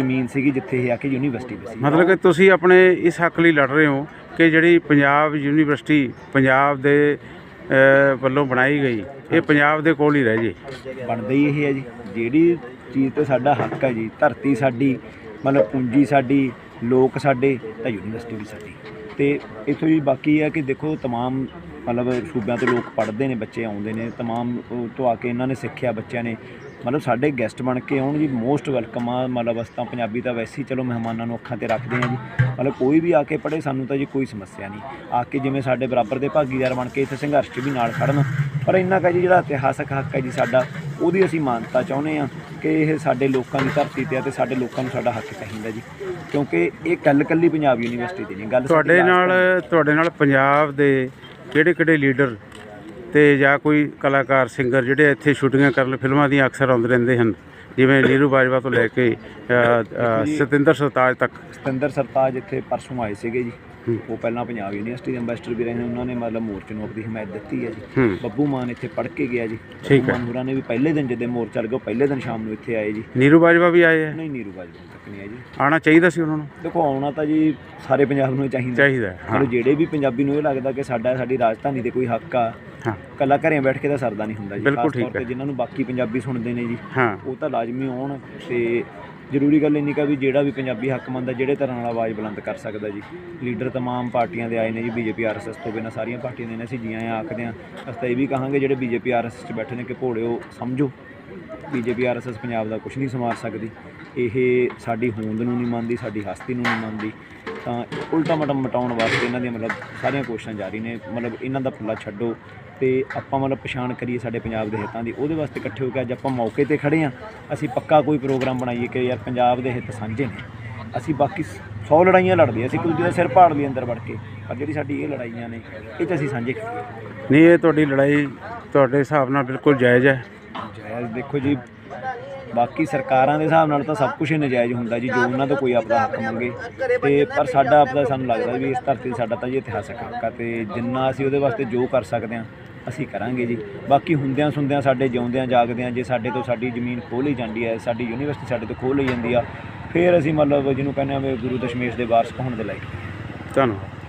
ਜ਼ਮੀਨ ਸੀਗੀ ਜਿੱਥੇ ਇਹ ਆ ਕੇ ਯੂਨੀਵਰਸਿਟੀ ਵੀ ਸੀ। ਮਤਲਬ ਕਿ ਤੁਸੀਂ ਆਪਣੇ ਇਸ ਹੱਕ ਲਈ ਲੜ ਰਹੇ ਹੋ ਕਿ ਜਿਹੜੀ ਪੰਜਾਬ ਯੂਨੀਵਰਸਿਟੀ ਪੰਜਾਬ ਦੇ ਵੱਲੋਂ ਬਣਾਈ ਗਈ ਇਹ ਪੰਜਾਬ ਦੇ ਕੋਲ ਹੀ ਰਹਿ ਜੇ। ਬਣਦਾ ਹੀ ਇਹ ਹੈ ਜੀ। ਜਿਹੜੀ ਚੀਜ਼ ਤੇ ਸਾਡਾ ਹੱਕ ਹੈ ਜੀ ਧਰਤੀ ਸਾਡੀ ਮਤਲਬ ਪੂੰਜੀ ਸਾਡੀ ਲੋਕ ਸਾਡੇ ਤਾਂ ਯੂਨੀਵਰਸਿਟੀ ਵੀ ਸਾਡੀ। ਤੇ ਇਥੋਂ ਹੀ ਬਾਕੀ ਹੈ ਕਿ ਦੇਖੋ ਤਮਾਮ ਮਤਲਬ ਸੂਬਿਆਂ ਤੋਂ ਲੋਕ ਪੜ੍ਹਦੇ ਨੇ ਬੱਚੇ ਆਉਂਦੇ ਨੇ ਤਮਾਮ ਉਹ ਤੋਂ ਆ ਕੇ ਇਹਨਾਂ ਨੇ ਸਿੱਖਿਆ ਬੱਚਿਆਂ ਨੇ। ਮਤਲਬ ਸਾਡੇ ਗੈਸਟ ਬਣ ਕੇ ਆਉਣ ਜੀ ਮੋਸਟ ਵੈਲਕਮ ਆ। ਮਤਲਬ ਅਸੀਂ ਤਾਂ ਪੰਜਾਬੀ ਤਾਂ ਵੈਸੇ ਹੀ ਚਲੋ ਮਹਿਮਾਨਾਂ ਨੂੰ ਅੱਖਾਂ ਤੇ ਰੱਖਦੇ ਆ ਜੀ। ਮਤਲਬ ਕੋਈ ਵੀ ਆ ਕੇ ਪੜ੍ਹੇ ਸਾਨੂੰ ਤਾਂ ਜੀ ਕੋਈ ਸਮੱਸਿਆ ਨਹੀਂ। ਆ ਕੇ ਜਿਵੇਂ ਸਾਡੇ ਬਰਾਬਰ ਦੇ ਭਾਗੀਦਾਰ ਬਣ ਕੇ ਇੱਥੇ ਸੰਘਰਸ਼ 'ਚ ਵੀ ਨਾਲ ਖੜਨ। ਪਰ ਇੰਨਾ ਕਾ ਜੀ ਜਿਹੜਾ ਇਤਿਹਾਸਕ ਹੱਕ ਹੈ ਜੀ ਸਾਡਾ ਉਹਦੀ ਅਸੀਂ ਮਾਨਤਾ ਚਾਹੁੰਦੇ ਆ ਕਿ ਇਹ ਸਾਡੇ ਲੋਕਾਂ ਦੀ ਧਰਤੀ ਤੇ ਆ ਤੇ ਸਾਡੇ ਲੋਕਾਂ ਨੂੰ ਸਾਡਾ ਹੱਕ ਚਾਹੀਦਾ ਜੀ। ਕਿਉਂਕਿ ਇਹ ਕੱਲ ਕੱਲੀ ਪੰਜਾਬ ਯੂਨੀਵਰਸਿਟੀ ਦੀ ਨਹੀਂ ਗੱਲ ਤੁਹਾਡੇ ਨਾਲ ਤੁਹਾਡੇ ਨਾਲ ਪੰਜਾਬ ਦੇ ਕਿਹੜੇ ਕਿਹੜੇ ਲੀਡਰ ਤੇ ਜਾਂ ਕੋਈ ਕਲਾਕਾਰ ਸਿੰਗਰ ਜਿਹੜੇ ਇੱਥੇ ਸ਼ੂਟਿੰਗਾਂ ਕਰਨ ਫਿਲਮਾਂ ਦੀਆਂ ਅਕਸਰ ਆਉਂਦੇ ਰਹਿੰਦੇ ਹਨ। ਜਿਵੇਂ ਨੀਰੂ ਬਾਜਵਾ ਤੋਂ ਲੈ ਕੇ ਸਤਿੰਦਰ ਸਰਤਾਜ ਤੱਕ। ਸਤਿੰਦਰ ਸਰਤਾਜ ਇੱਥੇ ਪਰਸੋਂ ਆਏ ਸੀਗੇ ਜੀ। ਉਹ ਪਹਿਲਾਂ ਪੰਜਾਬ ਯੂਨੀਵਰਸਿਟੀ ਦੇ ਐਮਬੈਸਡਰ ਵੀ ਰਹੇ ਨੇ। ਉਹਨਾਂ ਨੇ ਮਤਲਬ ਮੋਰਚੇ ਨੂੰ ਆਪਣੀ ਹਮਾਇਤ ਦਿੱਤੀ ਹੈ ਜੀ। ਬੱਬੂ ਮਾਨ ਇੱਥੇ ਪੜ੍ਹ ਕੇ ਗਿਆ ਜੀ। ਠੀਕ ਹੈ। ਨੇ ਵੀ ਪਹਿਲੇ ਦਿਨ ਜਦੋਂ ਮੋਰਚਾ ਉਹ ਪਹਿਲੇ ਦਿਨ ਸ਼ਾਮ ਨੂੰ ਇੱਥੇ ਆਏ ਜੀ। ਨੀਰੂ ਬਾਜਵਾ ਵੀ ਆਏ ਹੈ ਨਹੀਂ ਨੀਰੂ ਬਾਜਵਾ ਤੱਕ ਨਹੀਂ ਆਏ ਜੀ। ਆਉਣਾ ਚਾਹੀਦਾ ਸੀ ਉਹਨਾਂ ਨੂੰ? ਦੇਖੋ ਆਉਣਾ ਤਾਂ ਜੀ ਸਾਰੇ ਪੰਜਾਬ ਨੂੰ ਚਾਹੀਦਾ। ਚਾਹੀਦਾ ਜਿਹੜੇ ਵੀ ਪੰਜਾਬੀ ਨੂੰ ਇਹ ਲੱਗਦਾ ਕਿ ਸਾਡਾ ਸਾਡੀ ਰਾਜਧਾਨੀ ਦੇ ਕੋਈ ਹੱਕ ਆ ਹਾਂ। ਕੱਲਾ ਘਰੇ ਬੈਠ ਕੇ ਤਾਂ ਸਰਦਾ ਨਹੀਂ ਹੁੰਦਾ ਜੀ। ਬਿਲਕੁਲ ਖਾਸ ਤੌਰ ਠੀਕ ਹੈ। ਤੇ ਜਿਨ੍ਹਾਂ ਨੂੰ ਬਾਕੀ ਪੰਜਾਬੀ ਸੁਣਦੇ ਨੇ ਜੀ ਉਹ ਤਾਂ ਲਾਜ਼ਮੀ ਆਉਣ ਤੇ ਜ਼ਰੂਰੀ ਗੱਲ ਇੰਨੀ ਕਾ ਵੀ ਜਿਹੜਾ ਵੀ ਪੰਜਾਬੀ ਹੱਕਮੰਦ ਹੈ ਜਿਹੜੇ ਤਰ੍ਹਾਂ ਨਾਲ ਆਵਾਜ਼ ਬੁਲੰਦ ਕਰ ਸਕਦਾ ਜੀ। ਲੀਡਰ ਤਮਾਮ ਪਾਰਟੀਆਂ ਦੇ ਆਏ ਨੇ ਜੀ ਬੀਜੇਪੀ ਆਰਐਸਐਸ ਤੋਂ ਬਿਨਾਂ ਸਾਰੀਆਂ ਪਾਰਟੀਆਂ ਦੇ ਨੇ ਅਸੀਂ ਜੀਆਂ ਆਇਆਂ ਆਖਦੇ ਹਾਂ। ਅਸੀਂ ਤਾਂ ਇਹ ਵੀ ਕਹਾਂਗੇ ਜਿਹੜੇ ਬੀਜੇਪੀ ਆਰਐਸਐਸ 'ਚ ਬੈਠੇ ਨੇ ਕਿ ਘੋੜਿਓ ਸਮਝੋ। ਬੀਜੇਪੀ ਆਰਐਸਐਸ ਪੰਜਾਬ ਦਾ ਕੁਝ ਨਹੀਂ ਸਮਾਰ ਸਕਦੀ। ਇਹ ਸਾਡੀ ਹੋਂਦ ਨੂੰ ਨਹੀਂ ਮੰਨਦੀ ਸਾਡੀ ਹਸਤੀ ਨੂੰ ਨਹੀਂ ਮੰਨਦੀ। ਤਾਂ ਉਲਟਾ ਮਟਮ ਮਟਾਉਣ ਵਾਸਤੇ ਇਹਨਾਂ ਦੀਆਂ ਮਤਲਬ ਸਾਰੀਆਂ ਕੋਸ਼ਿਸ਼ਾਂ ਜਾਰੀ ਨੇ। ਮਤਲਬ ਇਹਨਾਂ ਦਾ ਪੱਲਾ ਛੱਡੋ ਤੇ ਆਪਾਂ ਮਤਲਬ ਪਛਾਣ ਕਰੀਏ ਸਾਡੇ ਪੰਜਾਬ ਦੇ ਹਿੱਤਾਂ ਦੀ। ਉਹਦੇ ਵਾਸਤੇ ਇਕੱਠੇ ਹੋ ਕੇ ਅੱਜ ਆਪਾਂ ਮੌਕੇ ਤੇ ਖੜੇ ਆ ਅਸੀਂ ਪੱਕਾ ਕੋਈ ਪ੍ਰੋਗਰਾਮ ਬਣਾਈਏ ਕਿ ਯਾਰ ਪੰਜਾਬ ਦੇ ਹਿੱਤ ਸਾਂਝੇ ਨੇ। ਅਸੀਂ ਬਾਕੀ 100 ਲੜਾਈਆਂ ਲੜਦੇ ਅਸੀਂ ਇੱਕ ਦੂਜੇ ਜਿਹਦਾ ਸਿਰ ਪਾੜ ਲਈ ਅੰਦਰ ਵੜ ਕੇ। ਪਰ ਜਿਹੜੀ ਸਾਡੀ ਇਹ ਲੜਾਈਆਂ ਨੇ, ਇਹ 'ਚ ਅਸੀਂ ਸਾਂਝੇ ਨਹੀਂ, ਇਹ ਤੁਹਾਡੀ ਲੜਾਈ ਤੁਹਾਡੇ ਹਿਸਾਬ ਨਾਲ ਬਿਲਕੁਲ ਜਾਇਜ਼ ਹੈ। ਜਾਇਜ਼ ਦੇਖੋ ਜੀ, ਬਾਕੀ ਸਰਕਾਰਾਂ ਦੇ ਹਿਸਾਬ ਨਾਲ ਤਾਂ ਸਭ ਕੁਝ ਹੀ ਨਜਾਇਜ਼ ਹੁੰਦਾ ਜੀ, ਜੋ ਉਹਨਾਂ ਤੋਂ ਕੋਈ ਆਪਦਾ ਹੱਕ ਮੰਗੇ। ਤੇ ਪਰ ਸਾਡਾ ਆਪਦਾ ਸਾਨੂੰ ਲੱਗਦਾ ਵੀ ਇਸ ਧਰਤੀ 'ਤੇ ਸਾਡਾ ਤਾਂ ਜੀ ਇਤਿਹਾਸਕ ਹੱਕ ਆ ਤੇ ਜਿੰਨਾ ਅਸੀਂ ਉਹਦੇ ਵਾਸਤੇ ਜੋ ਕਰ ਸਕਦੇ ਹਾਂ, ਅਸੀਂ ਕਰਾਂਗੇ ਜੀ। ਬਾਕੀ ਹੁੰਦਿਆਂ ਸੁਣਦਿਆਂ ਸਾਡੇ ਜਿਉਂਦਿਆਂ ਜਾਗਦਿਆਂ, ਜੇ ਸਾਡੇ ਤੋਂ ਸਾਡੀ ਜ਼ਮੀਨ ਖੋਹ ਲਈ ਜਾਂਦੀ ਹੈ, ਸਾਡੀ ਯੂਨੀਵਰਸਿਟੀ ਸਾਡੇ ਤੋਂ ਖੋਹ ਲਈ ਜਾਂਦੀ ਆ, ਫਿਰ ਅਸੀਂ ਮਤਲਬ ਜਿਹਨੂੰ ਕਹਿੰਦੇ ਆ ਵੀ ਗੁਰੂ ਦਸ਼ਮੇਸ਼ ਦੇ ਵਾਰਸ ਹੋਣ ਦੇ ਲਾਇਕ। ਧੰਨਵਾਦ।